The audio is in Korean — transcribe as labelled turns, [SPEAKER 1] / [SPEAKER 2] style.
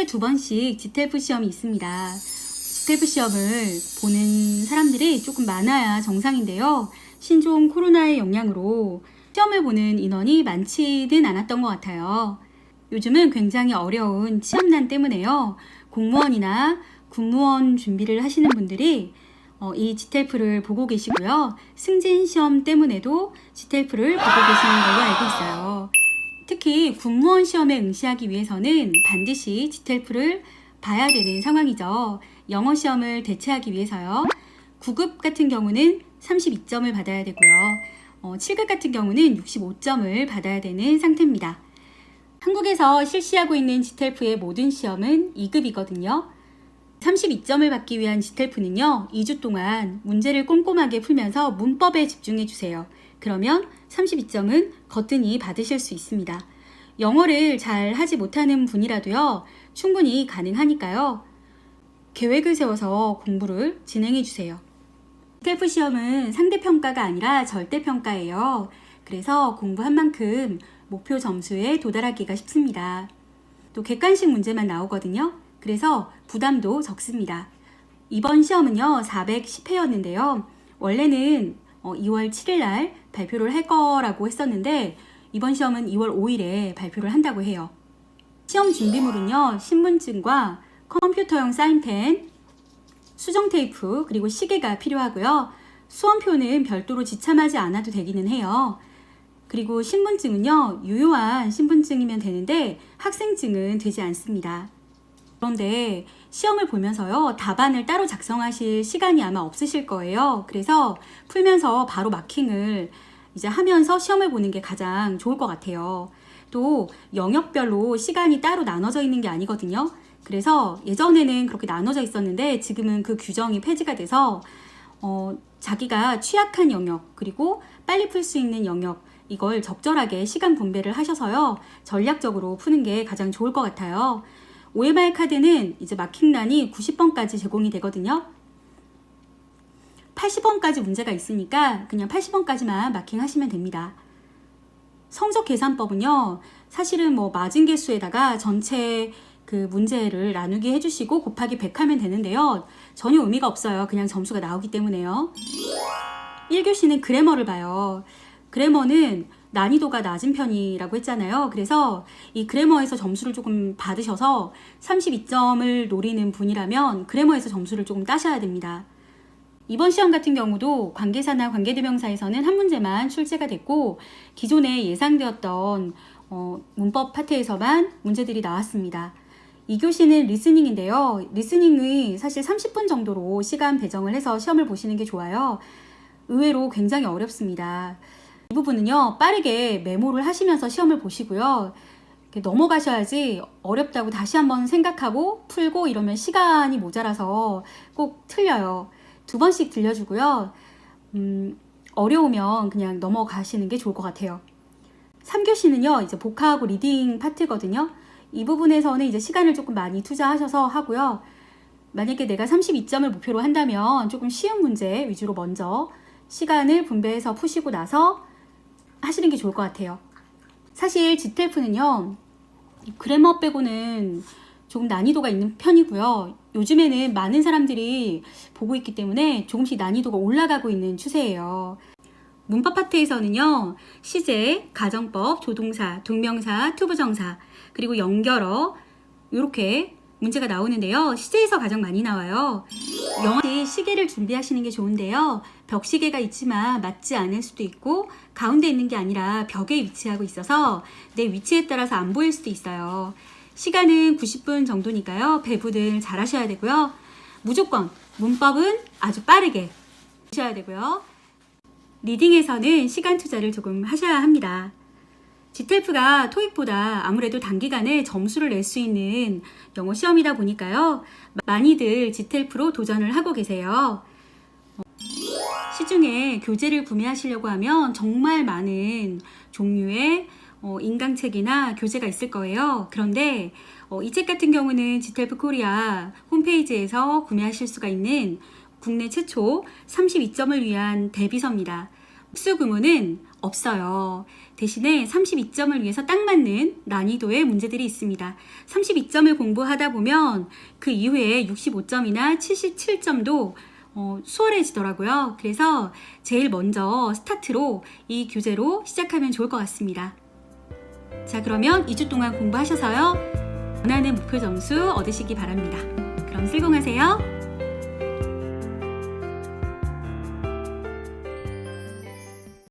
[SPEAKER 1] 달에 두 번씩 GTF 시험이 있습니다. GTF 시험을 보는 사람들이 조금 많아야 정상인데요. 신종 코로나의 영향으로 시험을 보는 인원이 많지는 않았던 것 같아요. 요즘은 굉장히 어려운 시험난 때문에요. 공무원이나 군무원 준비를 하시는 분들이 어, 이 GTF를 보고 계시고요. 승진 시험 때문에도 GTF를 보고 계시는 걸로 알고 있어요. 특히 군무원 시험에 응시하기 위해서는 반드시 GTF를 봐야 되는 상황이죠. 영어 시험을 대체하기 위해서요. 9급 같은 경우는 32점을 받아야 되고요. 어, 7급 같은 경우는 65점을 받아야 되는 상태입니다. 한국에서 실시하고 있는 GTF의 모든 시험은 2급이거든요. 32점을 받기 위한 GTF는요, 2주 동안 문제를 꼼꼼하게 풀면서 문법에 집중해 주세요. 그러면 32점은 거뜬히 받으실 수 있습니다. 영어를 잘 하지 못하는 분이라도요, 충분히 가능하니까요. 계획을 세워서 공부를 진행해 주세요. 스태프 시험은 상대평가가 아니라 절대평가예요. 그래서 공부한 만큼 목표 점수에 도달하기가 쉽습니다. 또 객관식 문제만 나오거든요. 그래서 부담도 적습니다. 이번 시험은요, 410회였는데요. 원래는 2월 7일 날 발표를 할 거라고 했었는데, 이번 시험은 2월 5일에 발표를 한다고 해요. 시험 준비물은요, 신분증과 컴퓨터용 사인펜, 수정 테이프, 그리고 시계가 필요하고요. 수험표는 별도로 지참하지 않아도 되기는 해요. 그리고 신분증은요, 유효한 신분증이면 되는데 학생증은 되지 않습니다. 그런데 시험을 보면서요, 답안을 따로 작성하실 시간이 아마 없으실 거예요. 그래서 풀면서 바로 마킹을 이제 하면서 시험을 보는 게 가장 좋을 것 같아요. 또 영역별로 시간이 따로 나눠져 있는 게 아니거든요. 그래서 예전에는 그렇게 나눠져 있었는데 지금은 그 규정이 폐지가 돼서 어, 자기가 취약한 영역 그리고 빨리 풀 수 있는 영역 이걸 적절하게 시간 분배를 하셔서요 전략적으로 푸는 게 가장 좋을 것 같아요. OMR 카드는 이제 마킹란이 90번까지 제공이 되거든요. 80번까지 문제가 있으니까 그냥 80번까지만 마킹하시면 됩니다. 성적 계산법은요, 사실은 뭐 맞은 개수에다가 전체 그 문제를 나누기 해주시고 곱하기 100 하면 되는데요. 전혀 의미가 없어요. 그냥 점수가 나오기 때문에요. 1교시는 그래머를 봐요. 그래머는 난이도가 낮은 편이라고 했잖아요. 그래서 이 그래머에서 점수를 조금 받으셔서 32점을 노리는 분이라면 그래머에서 점수를 조금 따셔야 됩니다. 이번 시험 같은 경우도 관계사나 관계대명사에서는 한 문제만 출제가 됐고 기존에 예상되었던 어, 문법 파트에서만 문제들이 나왔습니다. 2교시는 리스닝인데요. 리스닝의 사실 30분 정도로 시간 배정을 해서 시험을 보시는 게 좋아요. 의외로 굉장히 어렵습니다. 이 부분은요, 빠르게 메모를 하시면서 시험을 보시고요. 넘어가셔야지 어렵다고 다시 한번 생각하고 풀고 이러면 시간이 모자라서 꼭 틀려요. 두 번씩 들려주고요. 음, 어려우면 그냥 넘어가시는 게 좋을 것 같아요. 3교시는요, 이제 복화하고 리딩 파트거든요. 이 부분에서는 이제 시간을 조금 많이 투자하셔서 하고요. 만약에 내가 32점을 목표로 한다면 조금 쉬운 문제 위주로 먼저 시간을 분배해서 푸시고 나서 하시는 게 좋을 것 같아요. 사실 GTF는요, 그래머 빼고는 조금 난이도가 있는 편이고요. 요즘에는 많은 사람들이 보고 있기 때문에 조금씩 난이도가 올라가고 있는 추세예요. 문법 파트에서는요, 시제, 가정법, 조동사, 동명사, 투부정사, 그리고 연결어, 이렇게 문제가 나오는데요. 시제에서 가장 많이 나와요. 영어시 시계를 준비하시는 게 좋은데요. 벽시계가 있지만 맞지 않을 수도 있고 가운데 있는 게 아니라 벽에 위치하고 있어서 내 위치에 따라서 안 보일 수도 있어요. 시간은 90분 정도니까요. 배부들 잘 하셔야 되고요. 무조건 문법은 아주 빠르게 하셔야 되고요. 리딩에서는 시간 투자를 조금 하셔야 합니다. GTF가 토익보다 아무래도 단기간에 점수를 낼 수 있는 영어 시험이다 보니까요. 많이들 GTF로 도전을 하고 계세요. 시중에 교재를 구매하시려고 하면 정말 많은 종류의 어, 인강책이나 교재가 있을 거예요. 그런데 어, 이책 같은 경우는 GTF 코리아 홈페이지에서 구매하실 수가 있는 국내 최초 32점을 위한 대비서입니다. 흡수 구문은 없어요. 대신에 32점을 위해서 딱 맞는 난이도의 문제들이 있습니다. 32점을 공부하다 보면 그 이후에 65점이나 77점도 어, 수월해지더라고요. 그래서 제일 먼저 스타트로 이 교재로 시작하면 좋을 것 같습니다. 자, 그러면 2주 동안 공부하셔서요. 원하는 목표 점수 얻으시기 바랍니다. 그럼 슬공하세요.